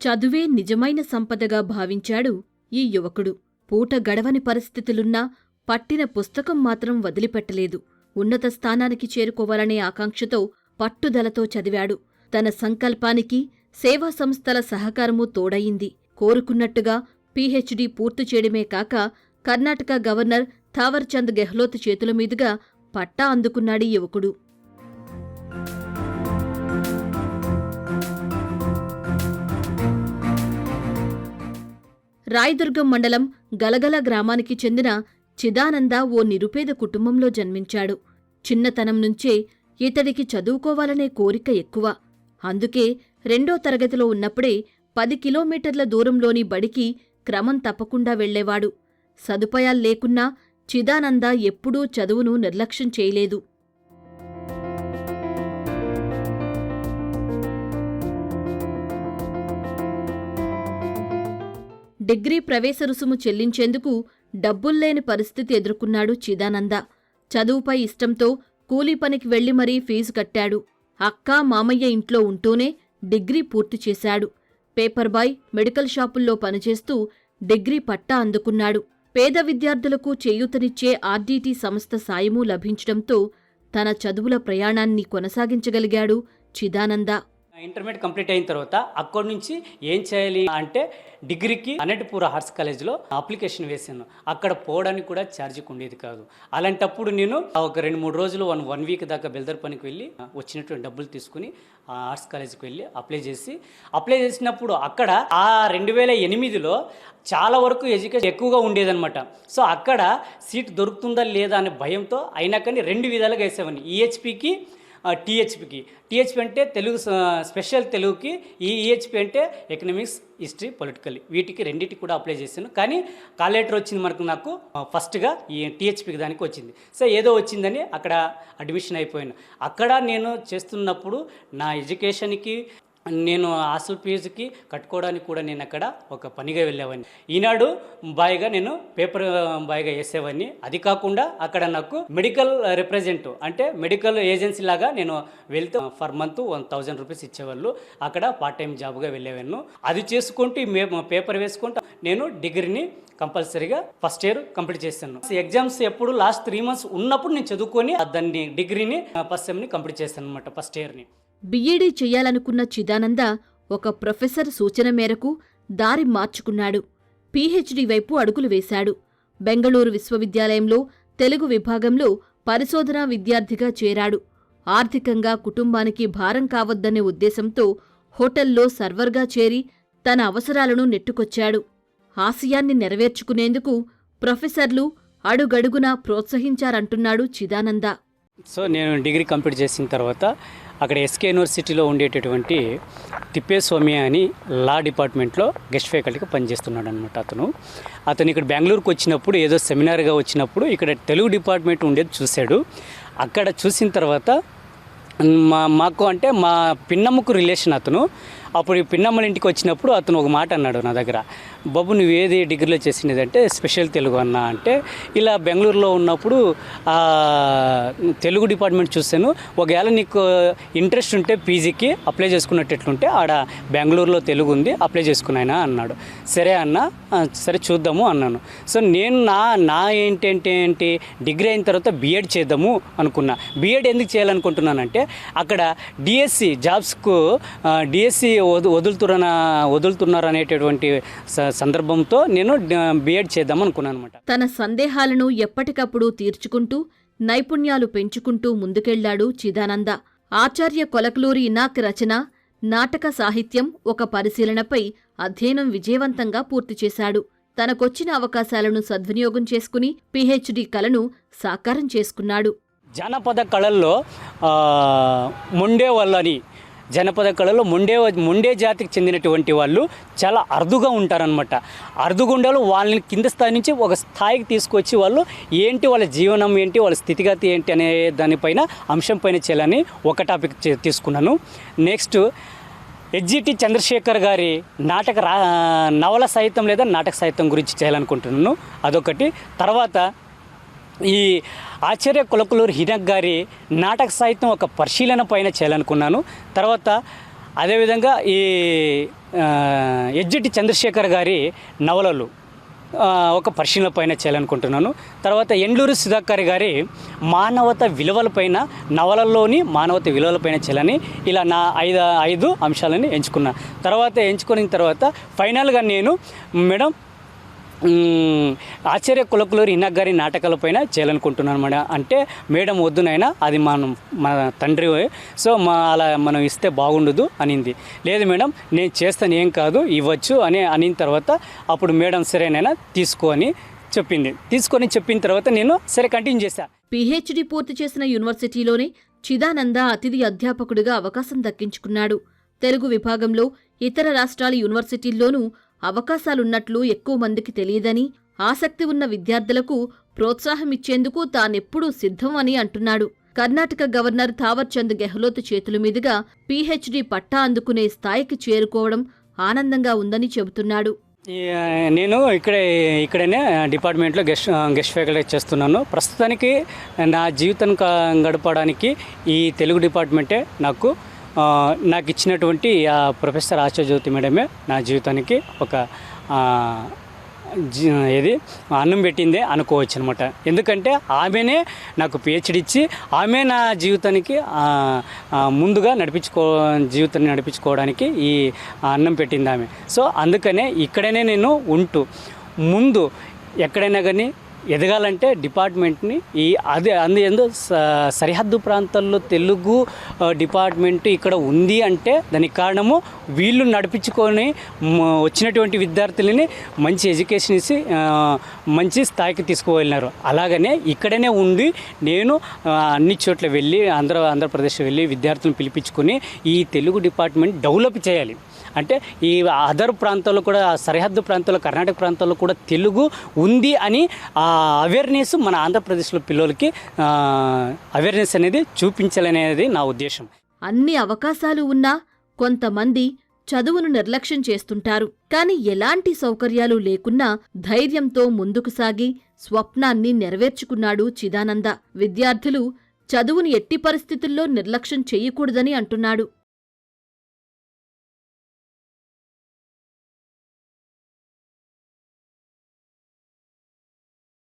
చదువే నిజమైన సంపదగా భావించాడు ఈ యువకుడు. పూట గడవని పరిస్థితులున్నా పట్టిన పుస్తకం మాత్రం వదిలిపెట్టలేదు. ఉన్నత స్థానానికి చేరుకోవాలనే ఆకాంక్షతో పట్టుదలతో చదివాడు. తన సంకల్పానికి సేవా సంస్థల సహకారము తోడయింది. కోరుకున్నట్టుగా పీహెచ్డీ పూర్తి చేయడమే కాక కర్ణాటక గవర్నర్ థావర్చంద్ గెహ్లోత్ చేతుల మీదుగా పట్టా అందుకున్నాడీ యువకుడు. రాయదుర్గం మండలం గలగల గ్రామానికి చెందిన చిదానంద ఓ నిరుపేద కుటుంబంలో జన్మించాడు. చిన్నతనం నుంచే ఇతడికి చదువుకోవాలనే కోరిక ఎక్కువ. అందుకే రెండో తరగతిలో ఉన్నప్పుడే పది కిలోమీటర్ల దూరంలోని బడికి క్రమం తప్పకుండా వెళ్ళేవాడు సదుపాయాలు లేకున్నా చిదానంద ఎప్పుడూ చదువును నిర్లక్ష్యం చేయలేదు. డిగ్రీ ప్రవేశ రుసుము చెల్లించేందుకు డబ్బుల్లేని పరిస్థితి ఎదుర్కొన్నాడు చిదానంద. చదువుపై ఇష్టంతో కూలీ పనికి వెళ్ళి మరీ ఫీజు కట్టాడు. అక్క మామయ్య ఇంట్లో ఉంటూనే డిగ్రీ పూర్తి చేశాడు. పేపర్ బాయ్ మెడికల్ షాపుల్లో పనిచేస్తూ డిగ్రీ పట్టా అందుకున్నాడు. పేద విద్యార్థులకు చేయూతనిచ్చే ఆర్డీటీ సంస్థ సాయమూ లభించడంతో తన చదువుల ప్రయాణాన్ని కొనసాగించగలిగాడు చిదానంద. ఇంటర్మీడియట్ కంప్లీట్ అయిన తర్వాత అక్కడి నుంచి ఏం చేయాలి అంటే డిగ్రీకి అనటిపూర్ ఆర్ట్స్ కాలేజ్లో అప్లికేషన్ వేసాను అక్కడ పోవడానికి కూడా ఛార్జీకి ఉండేది కాదు. అలాంటప్పుడు నేను ఒక రెండు మూడు రోజులు వన్ వన్ వీక్ దాకా బెల్దర్ పనికి వెళ్ళి వచ్చినటువంటి డబ్బులు తీసుకుని ఆ ఆర్ట్స్ కాలేజ్కి వెళ్ళి అప్లై చేసి అప్లై చేసినప్పుడు అక్కడ ఆ రెండు వేల ఎనిమిదిలో చాలా వరకు ఎడ్యుకేషన్ ఎక్కువగా ఉండేదన్నమాట. సో అక్కడ సీట్ దొరుకుతుందా లేదా అనే భయంతో అయినా కానీ రెండు విధాలుగా వేసేవాడిని. ఈహెచ్పికి టీహెచ్పికి. టీహెచ్పి అంటే తెలుగు స్పెషల్ తెలుగుకి ఈ ఈహెచ్పి అంటే ఎకనామిక్స్ హిస్టరీ పొలిటికల్ వీటికి రెండింటికి కూడా అప్లై చేశాను. కానీ కాల్ లెటర్ వచ్చింది మనకు నాకు ఫస్ట్గా ఈ టీహెచ్పికి దానికి వచ్చింది. సో ఏదో వచ్చిందని అక్కడ అడ్మిషన్ అయిపోయాను. అక్కడ నేను చేస్తున్నప్పుడు నా ఎడ్యుకేషన్కి నేను హాస్టల్ ఫీజుకి కట్టుకోవడానికి కూడా నేను అక్కడ ఒక పనిగా వెళ్ళేవాడిని. ఈనాడు బాయ్గా నేను పేపర్ బాయ్గా వేసేవాడిని. అది కాకుండా అక్కడ నాకు మెడికల్ రిప్రజెంట్ అంటే మెడికల్ ఏజెన్సీ లాగా నేను వెళ్తే for month one thousand rupees ఇచ్చేవాళ్ళు. అక్కడ పార్ట్ టైం జాబ్గా వెళ్ళేవాను అది చేసుకుంటూ మేము మే- పేపర్ వేసుకుంటూ నేను డిగ్రీని కంపల్సరీగా ఫస్ట్ ఇయర్ కంప్లీట్ చేశాను. ఎగ్జామ్స్ ఎప్పుడు లాస్ట్ త్రీ మంత్స్ ఉన్నప్పుడు నేను చదువుకొని దాన్ని డిగ్రీని ఫస్ట్ సెమ్ని కంప్లీట్ చేస్తాను అనమాట ఫస్ట్ ఇయర్ని బీఈడీ చెయ్యాలనుకున్న చిదానంద ఒక ప్రొఫెసర్ సూచన మేరకు దారి మార్చుకున్నాడు. పీహెచ్డీ వైపు అడుగులు వేశాడు. బెంగళూరు విశ్వవిద్యాలయంలో తెలుగు విభాగంలో పరిశోధనా విద్యార్థిగా చేరాడు. ఆర్థికంగా కుటుంబానికి భారం కావద్దనే ఉద్దేశంతో హోటల్లో సర్వర్గా చేరి తన అవసరాలను నెట్టుకొచ్చాడు. ఆశయాన్ని నెరవేర్చుకునేందుకు ప్రొఫెసర్లు అడుగడుగునా ప్రోత్సహించారంటున్నాడు చిదానంద. సో నేను డిగ్రీ కంప్లీట్ చేసిన తర్వాత అక్కడ ఎస్కే యూనివర్సిటీలో ఉండేటటువంటి తిప్పేస్వామి అని లా డిపార్ట్మెంట్లో గెస్ట్ ఫ్యాకల్టీగా పనిచేస్తున్నాడు అనమాట అతను. అతను ఇక్కడ బెంగళూరుకు వచ్చినప్పుడు ఏదో సెమినార్గా వచ్చినప్పుడు ఇక్కడ తెలుగు డిపార్ట్మెంట్ ఉండేది చూశాడు. అక్కడ చూసిన తర్వాత మా మాకు అంటే మా పిన్నమ్మకు రిలేషన్ అతను. అప్పుడు పిన్నమ్మల ఇంటికి వచ్చినప్పుడు అతను ఒక మాట అన్నాడు నా దగ్గర బాబు నువ్వు ఏది డిగ్రీలో చేసినది అంటే స్పెషల్ తెలుగు అన్న. అంటే ఇలా బెంగళూరులో ఉన్నప్పుడు తెలుగు డిపార్ట్మెంట్ చూశాను. ఒకవేళ నీకు ఇంట్రెస్ట్ ఉంటే పీజీకి అప్లై చేసుకున్నట్టుంటే ఆడ బెంగళూరులో తెలుగు ఉంది అప్లై చేసుకున్నాయన అన్నాడు. సరే అన్న సరే చూద్దాము అన్నాను. సో నేను నా నా ఏంటంటే ఏంటి డిగ్రీ అయిన తర్వాత బీఎడ్ చేద్దాము అనుకున్నా. బీఎడ్ ఎందుకు చేయాలనుకుంటున్నానంటే అక్కడ డిఎస్సి జాబ్స్కు డిఎస్సి వదులుతున్న వదులుతున్నారు అనేటటువంటి సందర్భంతో నేను బీఎడ్ చేద్దాం అనుకున్నాను అనమాట తన సందేహాలను ఎప్పటికప్పుడు తీర్చుకుంటూ నైపుణ్యాలు పెంచుకుంటూ ముందుకెళ్ళాడు చిదానంద. ఆచార్య కొలకలూరి ఇనాక్ రచన నాటక సాహిత్యం ఒక పరిశీలనపై అధ్యయనం విజయవంతంగా పూర్తి చేశాడు. తనకొచ్చిన అవకాశాలను సద్వినియోగం చేసుకుని పీహెచ్డీ కలను సాకారం చేసుకున్నాడు. జానపద కళల్లో మొండే జనపద కళలో మొండే మొండే జాతికి చెందినటువంటి వాళ్ళు చాలా అరుదుగా ఉంటారనమాట అరుదుగుండాలు వాళ్ళని కింద స్థాయి నుంచి ఒక స్థాయికి తీసుకొచ్చి వాళ్ళు ఏంటి వాళ్ళ జీవనం ఏంటి వాళ్ళ స్థితిగతి ఏంటి అనే దానిపైన అంశం పైన చేయాలని ఒక టాపిక్ చే- తీసుకున్నాను. నెక్స్ట్ హెచ్జిటి చంద్రశేఖర్ గారి నాటక రా నవల సాహిత్యం లేదా నాటక సాహిత్యం గురించి చేయాలనుకుంటున్నాను. అదొకటి. తర్వాత ఈ ఆచార్య కులకులూరు హినక్ గారి నాటక సాహిత్యం ఒక పరిశీలన పైన చేయాలనుకున్నాను. తర్వాత అదేవిధంగా ఈ ఎజ్జిటి చంద్రశేఖర్ గారి నవలలు ఒక పరిశీలన పైన చేయాలనుకుంటున్నాను. తర్వాత ఎండ్లూరు సుధాకర్ గారి మానవత విలువలపైన నవలల్లోని మానవత విలువలపైన చేయాలని ఇలా నా ఐదు ఐదు అంశాలని ఎంచుకున్నా. తర్వాత ఎంచుకున్న తర్వాత ఫైనల్గా నేను మేడం ఆశ్చర్య కులకులూరి ఇన్నగారి నాటకాలపైన చేయాలనుకుంటున్నాను మేడం అంటే మేడం వద్దునైనా అది మనం మన తండ్రి సో మా అలా మనం ఇస్తే బాగుండదు అనింది. లేదు మేడం నేను చేస్తాను ఏం కాదు ఇవ్వచ్చు అని అనిన తర్వాత అప్పుడు మేడం సరేనైనా తీసుకో అని చెప్పింది. తీసుకొని చెప్పిన తర్వాత నేను సరే కంటిన్యూ చేశాను పిహెచ్డి పూర్తి చేసిన యూనివర్సిటీలోనే చిదానంద అతిథి అధ్యాపకుడిగా అవకాశం దక్కించుకున్నాడు. తెలుగు విభాగంలో ఇతర రాష్ట్రాల యూనివర్సిటీల్లోనూ అవకాశాలున్నట్లు ఎక్కువ మందికి తెలియదని ఆసక్తి ఉన్న విద్యార్థులకు ప్రోత్సాహమిచ్చేందుకు తానెప్పుడూ సిద్ధం అని అంటున్నాడు. కర్ణాటక గవర్నర్ థావర్చంద్ గెహ్లోత్ చేతుల మీదుగా పీహెచ్డీ పట్టా అందుకునే స్థాయికి చేరుకోవడం ఆనందంగా ఉందని చెబుతున్నాడు. నేను ఇక్కడ ఇక్కడనే డిపార్ట్మెంట్లో గెస్ట్ గెస్ట్ ఫ్యాకల్టీ చేస్తున్నాను. ప్రస్తుతానికి నా జీవితం గడపడానికి ఈ తెలుగు డిపార్ట్మెంటే నాకు నాకు ఇచ్చినటువంటి ఆ ప్రొఫెసర్ ఆశాజ్యోతి మేడమే నా జీవితానికి ఒక ఇది జీ అన్నం పెట్టిందే అనుకోవచ్చు అనమాట ఎందుకంటే ఆమెనే నాకు పిహెచ్డి ఇచ్చి ఆమె నా జీవితానికి ముందుగా నడిపించుకో జీవితాన్ని నడిపించుకోవడానికి ఈ అన్నం పెట్టింది ఆమె. సో అందుకనే ఇక్కడనే నేను ఉంటూ ముందు ఎక్కడైనా కానీ ఎదగాలంటే డిపార్ట్మెంట్ని ఈ అదే అందు స- సరిహద్దు ప్రాంతాల్లో తెలుగు డిపార్ట్మెంట్ ఇక్కడ ఉంది అంటే దానికి కారణము వీళ్ళు నడిపించుకొని వచ్చినటువంటి విద్యార్థులని మంచి ఎడ్యుకేషన్ ఇచ్చి మంచి స్థాయికి తీసుకువెళ్ళినారు. అలాగనే ఇక్కడనే ఉండి నేను అన్ని చోట్ల వెళ్ళి ఆంధ్ర ఆంధ్రప్రదేశ్ వెళ్ళి విద్యార్థులను పిలిపించుకొని ఈ తెలుగు డిపార్ట్మెంట్ డెవలప్ చేయాలి. అంటే ఈ అదర్ ప్రాంతాల్లో కూడా సరిహద్దు ప్రాంతాల్లో కర్ణాటక ప్రాంతాల్లో కూడా తెలుగు ఉంది అని ఆ అవేర్నెస్ మన ఆంధ్రప్రదేశ్లో పిల్లలకి అవేర్నెస్ అనేది చూపించాలనేది నా ఉద్దేశం. అన్ని అవకాశాలు ఉన్నా కొంతమంది చదువును నిర్లక్ష్యం చేస్తుంటారు. కాని ఎలాంటి సౌకర్యాలు లేకున్నా ధైర్యంతో ముందుకు సాగి స్వప్నాన్ని నెరవేర్చుకున్నాడు చిదానంద. విద్యార్థులు చదువును ఎట్టి పరిస్థితుల్లో నిర్లక్ష్యం చేయకూడదని అంటున్నాడు.